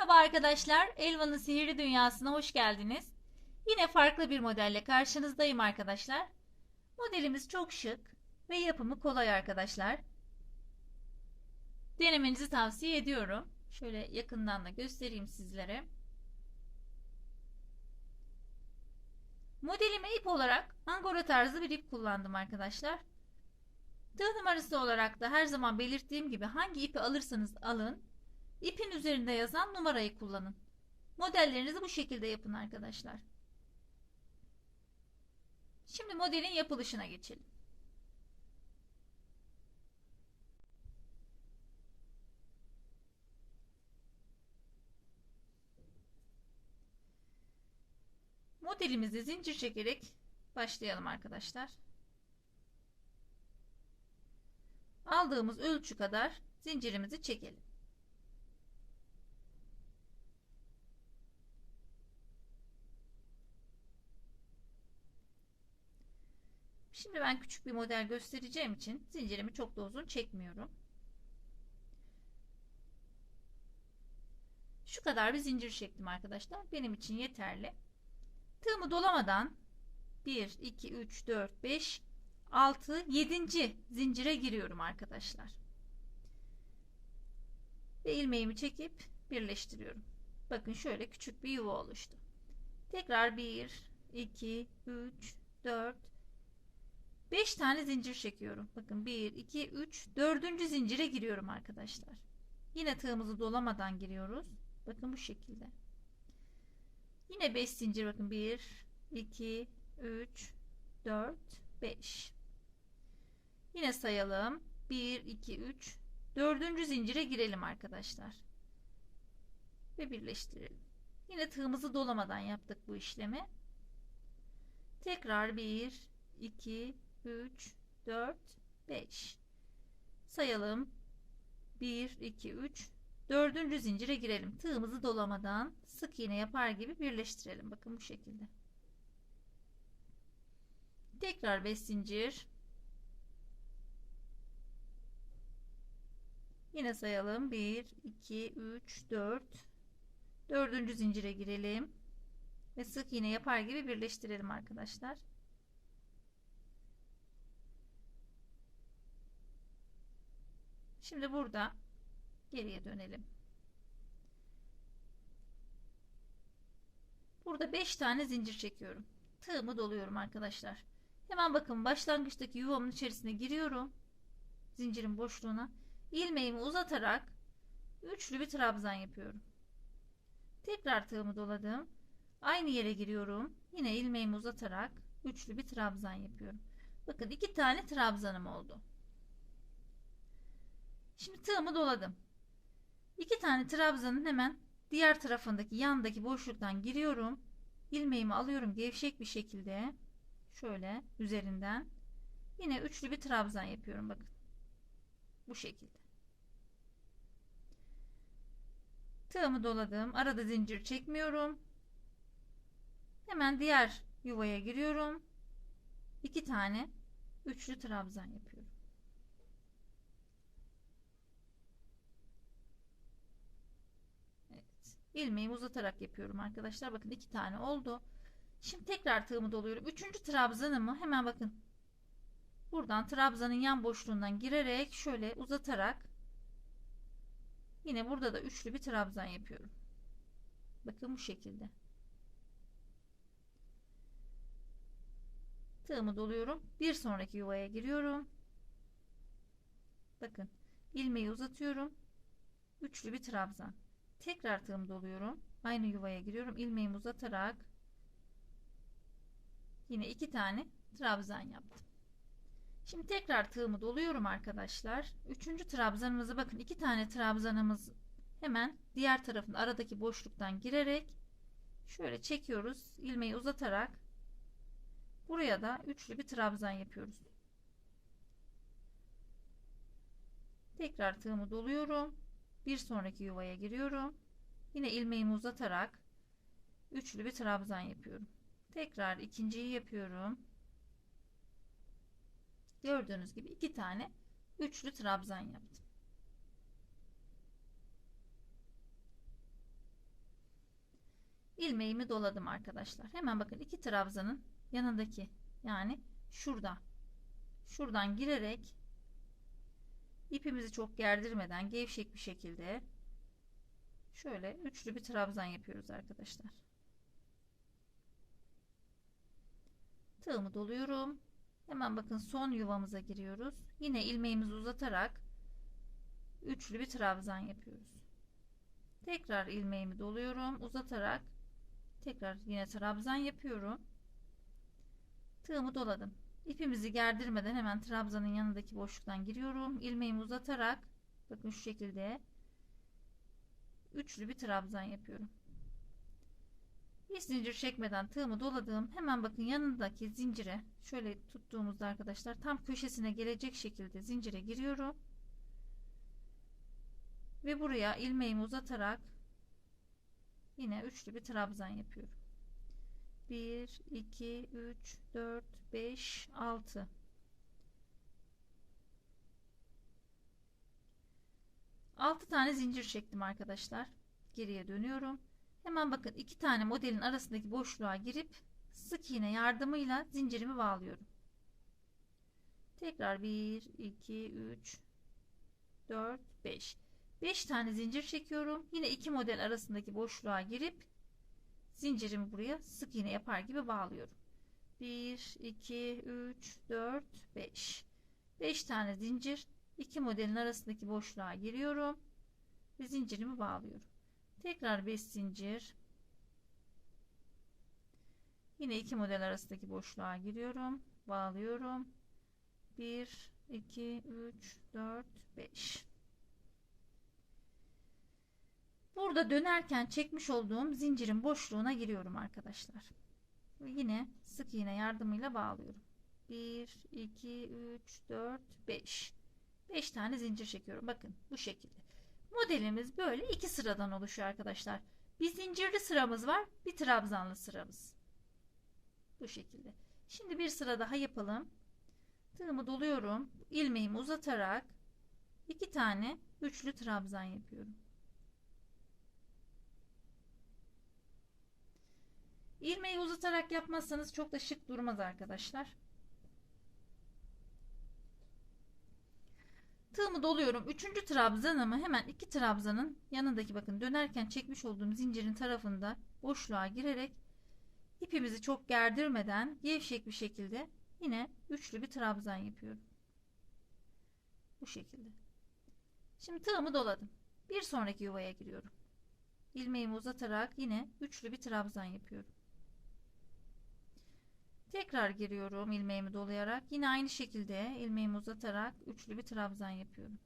Merhaba arkadaşlar, Elvan'ın sihirli dünyasına hoş geldiniz. Yine farklı bir modelle karşınızdayım arkadaşlar. Modelimiz çok şık ve yapımı kolay arkadaşlar. Denemenizi tavsiye ediyorum. Şöyle yakından da göstereyim sizlere. Modelime ip olarak angora tarzı bir ip kullandım arkadaşlar. Tığ numarası olarak da her zaman belirttiğim gibi hangi ipi alırsanız alın İpin üzerinde yazan numarayı kullanın. Modellerinizi bu şekilde yapın arkadaşlar. Şimdi modelin yapılışına geçelim. Modelimizi zincir çekerek başlayalım arkadaşlar. Aldığımız ölçü kadar zincirimizi çekelim. Şimdi ben küçük bir model göstereceğim için zincirimi çok da uzun çekmiyorum. Şu kadar bir zincir çektim arkadaşlar. Benim için yeterli. Tığımı dolamadan 1, 2, 3, 4, 5, 6, 7. zincire giriyorum arkadaşlar. Ve ilmeğimi çekip birleştiriyorum. Bakın şöyle küçük bir yuva oluştu. Tekrar 1, 2, 3, 4, 5 tane zincir çekiyorum. Bakın 1, 2, 3, 4. zincire giriyorum arkadaşlar. Yine tığımızı dolamadan giriyoruz. Bakın bu şekilde. Yine 5 zincir bakın 1, 2, 3, 4, 5. Yine sayalım. 1, 2, 3, 4. zincire girelim arkadaşlar. Ve birleştirelim. Yine tığımızı dolamadan yaptık bu işlemi. Tekrar 1, 2, 3, 4, 5. Sayalım. 1, 2, 3. Dördüncü zincire girelim. Tığımızı dolamadan sık iğne yapar gibi birleştirelim. Bakın bu şekilde. Tekrar 5 zincir. Yine sayalım. 1, 2, 3, 4. Dördüncü zincire girelim. Ve sık iğne yapar gibi birleştirelim arkadaşlar. Şimdi burada geriye dönelim. Burada 5 tane zincir çekiyorum. Tığımı doluyorum arkadaşlar. Hemen bakın başlangıçtaki yuvamın içerisine giriyorum. Zincirin boşluğuna. ilmeğimi uzatarak üçlü bir trabzan yapıyorum. Tekrar tığımı doladım. Aynı yere giriyorum. Yine ilmeğimi uzatarak üçlü bir trabzan yapıyorum. Bakın iki tane trabzanım oldu. Şimdi tığımı doladım. İki tane trabzanın hemen diğer tarafındaki yandaki boşluktan giriyorum. İlmeğimi alıyorum gevşek bir şekilde. Şöyle üzerinden. Yine üçlü bir trabzan yapıyorum bakın. Bu şekilde. Tığımı doladım. Arada zincir çekmiyorum. Hemen diğer yuvaya giriyorum. İki tane üçlü trabzan yapıyorum. İlmeğimi uzatarak yapıyorum arkadaşlar. Bakın iki tane oldu. Şimdi tekrar tığımı doluyorum. Üçüncü trabzanımı hemen bakın. Buradan trabzanın yan boşluğundan girerek şöyle uzatarak yine burada da üçlü bir trabzan yapıyorum. Bakın bu şekilde. Tığımı doluyorum. Bir sonraki yuvaya giriyorum. Bakın ilmeği uzatıyorum. Üçlü bir trabzan. Tekrar tığım doluyorum. Aynı yuvaya giriyorum. ilmeğimi uzatarak yine iki tane trabzan yaptım. Şimdi tekrar tığımı doluyorum arkadaşlar. Üçüncü trabzanımızı bakın iki tane trabzanımız hemen diğer tarafın aradaki boşluktan girerek şöyle çekiyoruz. ilmeği uzatarak buraya da üçlü bir trabzan yapıyoruz. Tekrar tığımı doluyorum bir sonraki yuvaya giriyorum. Yine ilmeğimi uzatarak üçlü bir trabzan yapıyorum. Tekrar ikinciyi yapıyorum. Gördüğünüz gibi iki tane üçlü trabzan yaptım. İlmeğimi doladım arkadaşlar. Hemen bakın iki trabzanın yanındaki yani şurada şuradan girerek ipimizi çok gerdirmeden gevşek bir şekilde şöyle üçlü bir trabzan yapıyoruz arkadaşlar. Tığımı doluyorum. Hemen bakın son yuvamıza giriyoruz. Yine ilmeğimizi uzatarak üçlü bir trabzan yapıyoruz. Tekrar ilmeğimi doluyorum. Uzatarak tekrar yine trabzan yapıyorum. Tığımı doladım. İpimizi gerdirmeden hemen trabzanın yanındaki boşluktan giriyorum. İlmeğimi uzatarak bakın şu şekilde üçlü bir trabzan yapıyorum. Hiç zincir çekmeden tığımı doladım. Hemen bakın yanındaki zincire şöyle tuttuğumuzda arkadaşlar tam köşesine gelecek şekilde zincire giriyorum. Ve buraya ilmeğimi uzatarak yine üçlü bir trabzan yapıyorum. 1 2 3 4 5 6 6 tane zincir çektim arkadaşlar. Geriye dönüyorum. Hemen bakın iki tane modelin arasındaki boşluğa girip sık iğne yardımıyla zincirimi bağlıyorum. Tekrar 1 2 3 4 5 5 tane zincir çekiyorum. Yine iki model arasındaki boşluğa girip zincirimi buraya sık iğne yapar gibi bağlıyorum. 1 2 3 4 5 5 tane zincir iki modelin arasındaki boşluğa giriyorum ve zincirimi bağlıyorum. Tekrar 5 zincir. Yine iki model arasındaki boşluğa giriyorum. Bağlıyorum. 1, 2, 3, 4, 5. Burada dönerken çekmiş olduğum zincirin boşluğuna giriyorum arkadaşlar. Yine sık iğne yardımıyla bağlıyorum. 1, 2, 3, 4, 5. 5 tane zincir çekiyorum. Bakın bu şekilde. Modelimiz böyle iki sıradan oluşuyor arkadaşlar. Bir zincirli sıramız var, bir trabzanlı sıramız. Bu şekilde. Şimdi bir sıra daha yapalım. Tığımı doluyorum. ilmeğimi uzatarak iki tane üçlü trabzan yapıyorum. İlmeği uzatarak yapmazsanız çok da şık durmaz arkadaşlar. Tığımı doluyorum. Üçüncü trabzanımı hemen iki trabzanın yanındaki bakın dönerken çekmiş olduğum zincirin tarafında boşluğa girerek ipimizi çok gerdirmeden gevşek bir şekilde yine üçlü bir trabzan yapıyorum. Bu şekilde. Şimdi tığımı doladım. Bir sonraki yuvaya giriyorum. İlmeğimi uzatarak yine üçlü bir trabzan yapıyorum. Tekrar giriyorum ilmeğimi dolayarak. Yine aynı şekilde ilmeğimi uzatarak üçlü bir trabzan yapıyorum.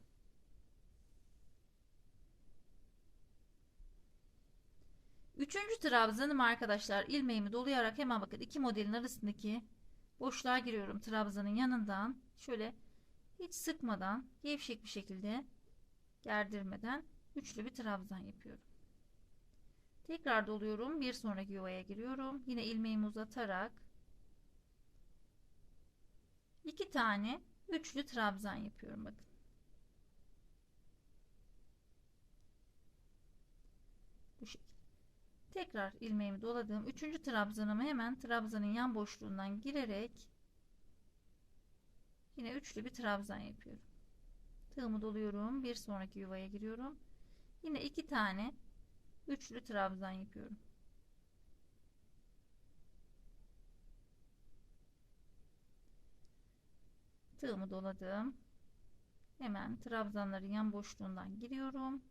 Üçüncü trabzanım arkadaşlar ilmeğimi dolayarak hemen bakın iki modelin arasındaki boşluğa giriyorum trabzanın yanından şöyle hiç sıkmadan gevşek bir şekilde gerdirmeden üçlü bir trabzan yapıyorum. Tekrar doluyorum bir sonraki yuvaya giriyorum yine ilmeğimi uzatarak iki tane üçlü trabzan yapıyorum bakın. Bu şekilde. Tekrar ilmeğimi doladığım üçüncü trabzanımı hemen trabzanın yan boşluğundan girerek yine üçlü bir trabzan yapıyorum. Tığımı doluyorum. Bir sonraki yuvaya giriyorum. Yine iki tane üçlü trabzan yapıyorum. Tığımı doladım. Hemen trabzanların yan boşluğundan giriyorum.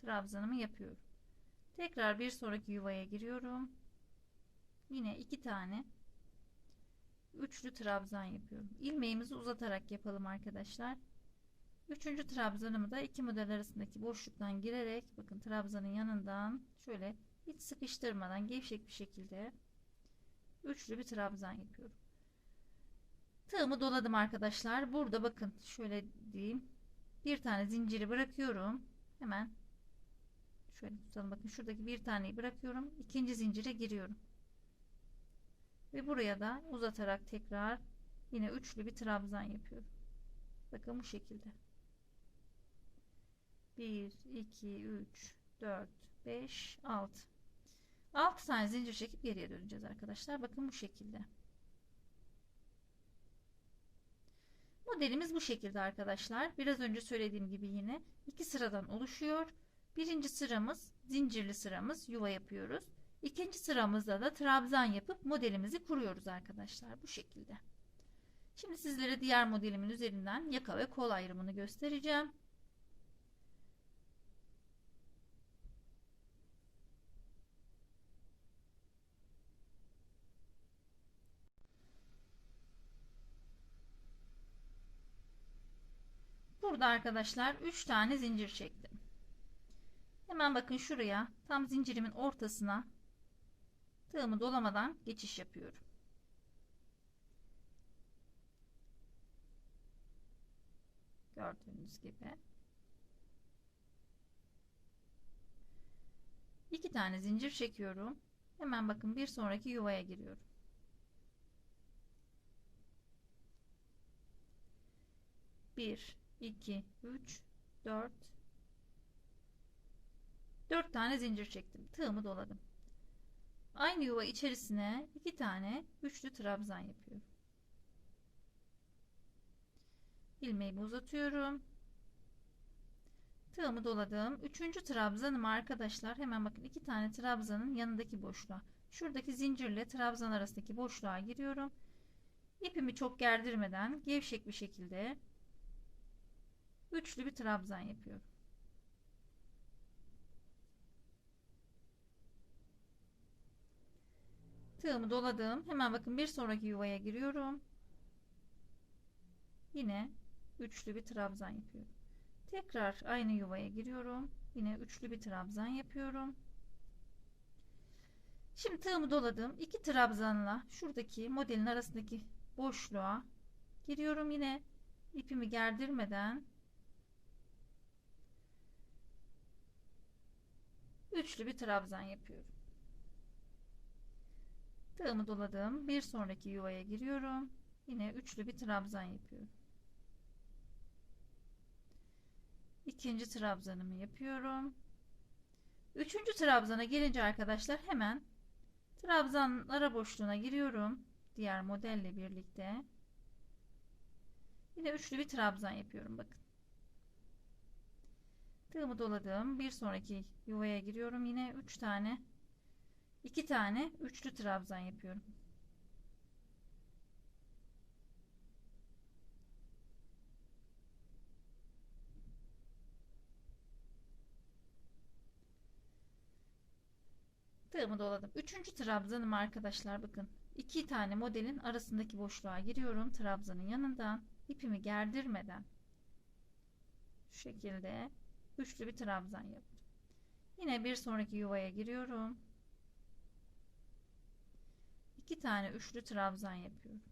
Trabzanımı yapıyorum. Tekrar bir sonraki yuvaya giriyorum. Yine iki tane üçlü trabzan yapıyorum. İlmeğimizi uzatarak yapalım arkadaşlar. Üçüncü trabzanımı da iki model arasındaki boşluktan girerek bakın trabzanın yanından şöyle hiç sıkıştırmadan gevşek bir şekilde üçlü bir trabzan yapıyorum. Tığımı doladım arkadaşlar. Burada bakın şöyle diyeyim. Bir tane zinciri bırakıyorum. Hemen şöyle tutalım bakın şuradaki bir taneyi bırakıyorum. ikinci zincire giriyorum. Ve buraya da uzatarak tekrar yine üçlü bir trabzan yapıyorum. Bakın bu şekilde. 1 2 3 4, 5, 6. 6 tane zincir çekip geriye döneceğiz arkadaşlar. Bakın bu şekilde. Modelimiz bu şekilde arkadaşlar. Biraz önce söylediğim gibi yine iki sıradan oluşuyor. Birinci sıramız zincirli sıramız yuva yapıyoruz. İkinci sıramızda da trabzan yapıp modelimizi kuruyoruz arkadaşlar. Bu şekilde. Şimdi sizlere diğer modelimin üzerinden yaka ve kol ayrımını göstereceğim. Burada arkadaşlar 3 tane zincir çektim. Hemen bakın şuraya tam zincirimin ortasına tığımı dolamadan geçiş yapıyorum. Gördüğünüz gibi. iki tane zincir çekiyorum. Hemen bakın bir sonraki yuvaya giriyorum. Bir, iki, üç, dört, dört tane zincir çektim. Tığımı doladım. Aynı yuva içerisine iki tane üçlü trabzan yapıyorum. ilmeğimi uzatıyorum. Tığımı doladım. Üçüncü trabzanım arkadaşlar. Hemen bakın iki tane trabzanın yanındaki boşluğa. Şuradaki zincirle trabzan arasındaki boşluğa giriyorum. İpimi çok gerdirmeden gevşek bir şekilde üçlü bir trabzan yapıyorum. Tığımı doladım. Hemen bakın bir sonraki yuvaya giriyorum. Yine üçlü bir trabzan yapıyorum. Tekrar aynı yuvaya giriyorum. Yine üçlü bir trabzan yapıyorum. Şimdi tığımı doladım. İki trabzanla şuradaki modelin arasındaki boşluğa giriyorum yine ipimi gerdirmeden üçlü bir trabzan yapıyorum. Tığımı doladım. Bir sonraki yuvaya giriyorum. Yine üçlü bir trabzan yapıyorum. ikinci trabzanımı yapıyorum. Üçüncü trabzana gelince arkadaşlar hemen trabzan ara boşluğuna giriyorum. Diğer modelle birlikte. Yine üçlü bir trabzan yapıyorum bakın. Tığımı doladım. Bir sonraki yuvaya giriyorum. Yine üç tane iki tane üçlü trabzan yapıyorum. Tığımı doladım. Üçüncü trabzanım arkadaşlar bakın. iki tane modelin arasındaki boşluğa giriyorum. Trabzanın yanından ipimi gerdirmeden şu şekilde üçlü bir trabzan yaptım. Yine bir sonraki yuvaya giriyorum. iki tane üçlü trabzan yapıyorum.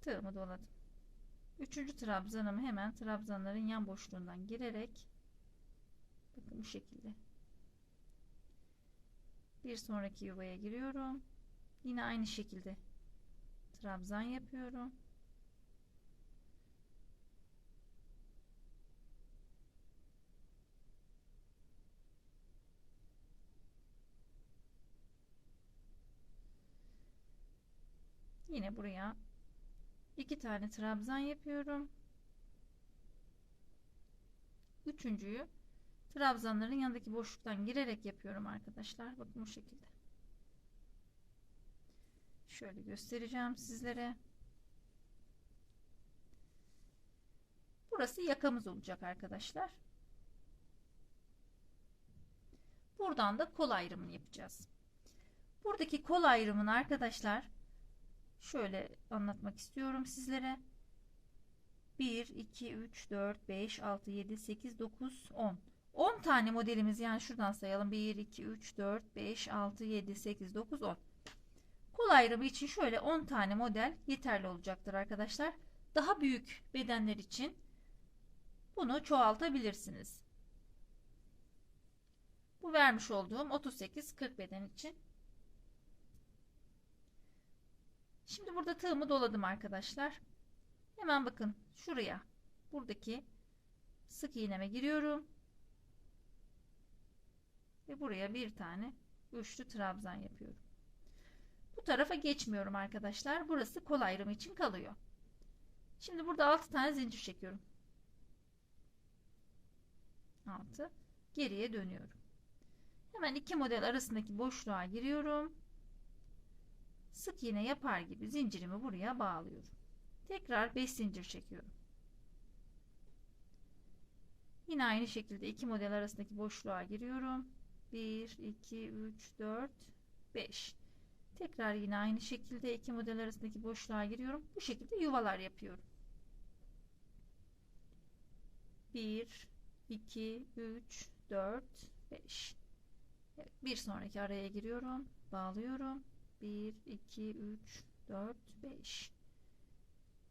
Tığımı doladım. Üçüncü trabzanımı hemen trabzanların yan boşluğundan girerek bakın bu şekilde bir sonraki yuvaya giriyorum yine aynı şekilde trabzan yapıyorum yine buraya iki tane trabzan yapıyorum üçüncüyü trabzanların yanındaki boşluktan girerek yapıyorum arkadaşlar. Bakın bu şekilde. Şöyle göstereceğim sizlere. Burası yakamız olacak arkadaşlar. Buradan da kol ayrımını yapacağız. Buradaki kol ayrımını arkadaşlar şöyle anlatmak istiyorum sizlere. 1, 2, 3, 4, 5, 6, 7, 8, 9, 10. 10 tane modelimiz yani şuradan sayalım 1 2 3 4 5 6 7 8 9 10 kol ayrımı için şöyle 10 tane model yeterli olacaktır arkadaşlar daha büyük bedenler için bunu çoğaltabilirsiniz bu vermiş olduğum 38 40 beden için şimdi burada tığımı doladım arkadaşlar hemen bakın şuraya buradaki sık iğneme giriyorum ve buraya bir tane üçlü trabzan yapıyorum. Bu tarafa geçmiyorum arkadaşlar. Burası kol ayrımı için kalıyor. Şimdi burada 6 tane zincir çekiyorum. 6 geriye dönüyorum. Hemen iki model arasındaki boşluğa giriyorum. Sık iğne yapar gibi zincirimi buraya bağlıyorum. Tekrar 5 zincir çekiyorum. Yine aynı şekilde iki model arasındaki boşluğa giriyorum. 1 2 3 4 5 Tekrar yine aynı şekilde iki model arasındaki boşluğa giriyorum. Bu şekilde yuvalar yapıyorum. 1 2 3 4 5 Evet, bir sonraki araya giriyorum. Bağlıyorum. 1 2 3 4 5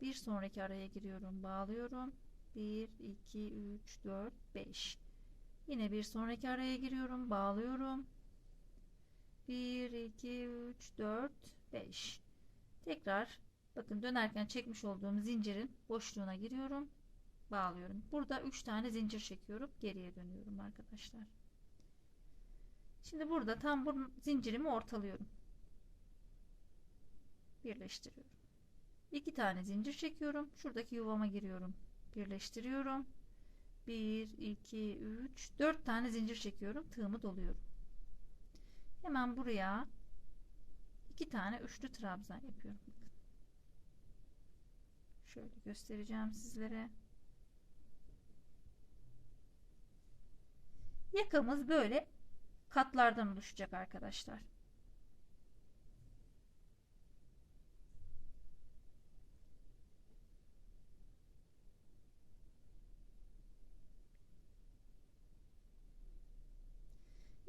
Bir sonraki araya giriyorum. Bağlıyorum. 1 2 3 4 5 Yine bir sonraki araya giriyorum. Bağlıyorum. 1 2 3 4 5 Tekrar bakın dönerken çekmiş olduğum zincirin boşluğuna giriyorum. Bağlıyorum. Burada 3 tane zincir çekiyorum. Geriye dönüyorum arkadaşlar. Şimdi burada tam bu zincirimi ortalıyorum. Birleştiriyorum. 2 tane zincir çekiyorum. Şuradaki yuvama giriyorum. Birleştiriyorum. 1 2 3 4 tane zincir çekiyorum. Tığımı doluyorum. Hemen buraya iki tane üçlü trabzan yapıyorum. Şöyle göstereceğim sizlere. Yakamız böyle katlardan oluşacak arkadaşlar.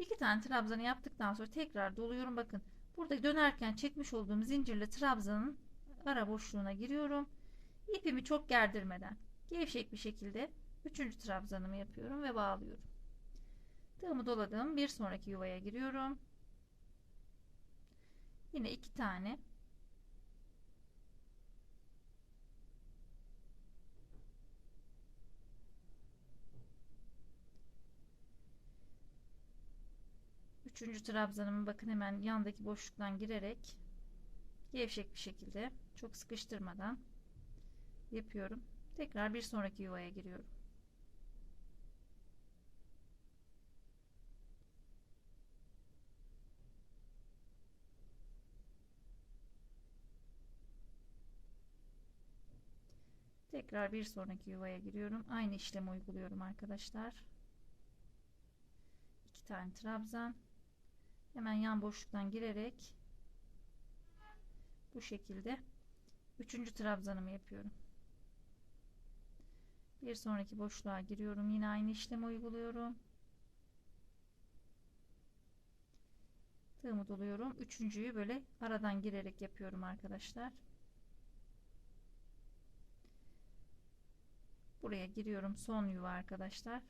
İki tane trabzanı yaptıktan sonra tekrar doluyorum. Bakın burada dönerken çekmiş olduğum zincirli trabzanın ara boşluğuna giriyorum. İpimi çok gerdirmeden gevşek bir şekilde üçüncü trabzanımı yapıyorum ve bağlıyorum. Tığımı doladım. Bir sonraki yuvaya giriyorum. Yine iki tane Üçüncü trabzanımı bakın hemen yandaki boşluktan girerek gevşek bir şekilde çok sıkıştırmadan yapıyorum. Tekrar bir sonraki yuvaya giriyorum. Tekrar bir sonraki yuvaya giriyorum. Aynı işlemi uyguluyorum arkadaşlar. İki tane trabzan. Hemen yan boşluktan girerek bu şekilde üçüncü trabzanımı yapıyorum. Bir sonraki boşluğa giriyorum. Yine aynı işlemi uyguluyorum. Tığımı doluyorum. Üçüncüyü böyle aradan girerek yapıyorum arkadaşlar. Buraya giriyorum son yuva arkadaşlar.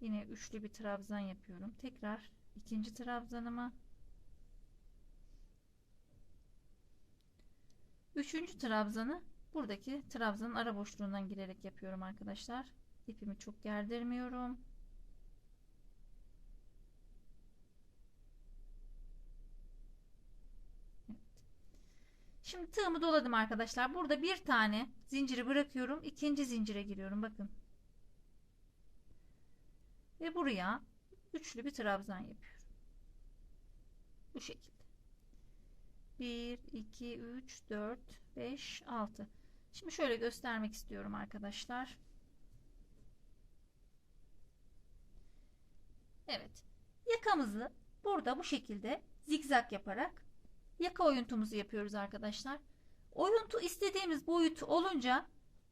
Yine üçlü bir trabzan yapıyorum. Tekrar ikinci trabzanıma üçüncü trabzanı buradaki trabzanın ara boşluğundan girerek yapıyorum arkadaşlar. İpimi çok gerdirmiyorum. Şimdi tığımı doladım arkadaşlar. Burada bir tane zinciri bırakıyorum. ikinci zincire giriyorum. Bakın. Ve buraya üçlü bir trabzan yapıyorum. Bu şekilde. 1, 2, 3, 4, 5, 6. Şimdi şöyle göstermek istiyorum arkadaşlar. Evet. Yakamızı burada bu şekilde zigzag yaparak yaka oyuntumuzu yapıyoruz arkadaşlar. Oyuntu istediğimiz boyut olunca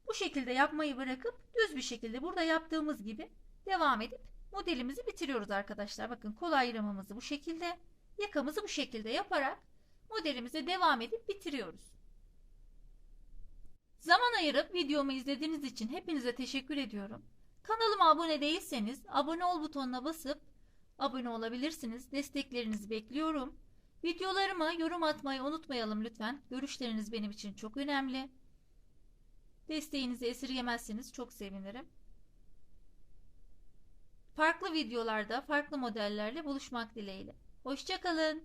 bu şekilde yapmayı bırakıp düz bir şekilde burada yaptığımız gibi devam edip modelimizi bitiriyoruz arkadaşlar. Bakın kol ayrımımızı bu şekilde yakamızı bu şekilde yaparak modelimize devam edip bitiriyoruz. Zaman ayırıp videomu izlediğiniz için hepinize teşekkür ediyorum. Kanalıma abone değilseniz abone ol butonuna basıp abone olabilirsiniz. Desteklerinizi bekliyorum. Videolarıma yorum atmayı unutmayalım lütfen. Görüşleriniz benim için çok önemli. Desteğinizi esirgemezseniz çok sevinirim. Farklı videolarda, farklı modellerle buluşmak dileğiyle. Hoşçakalın.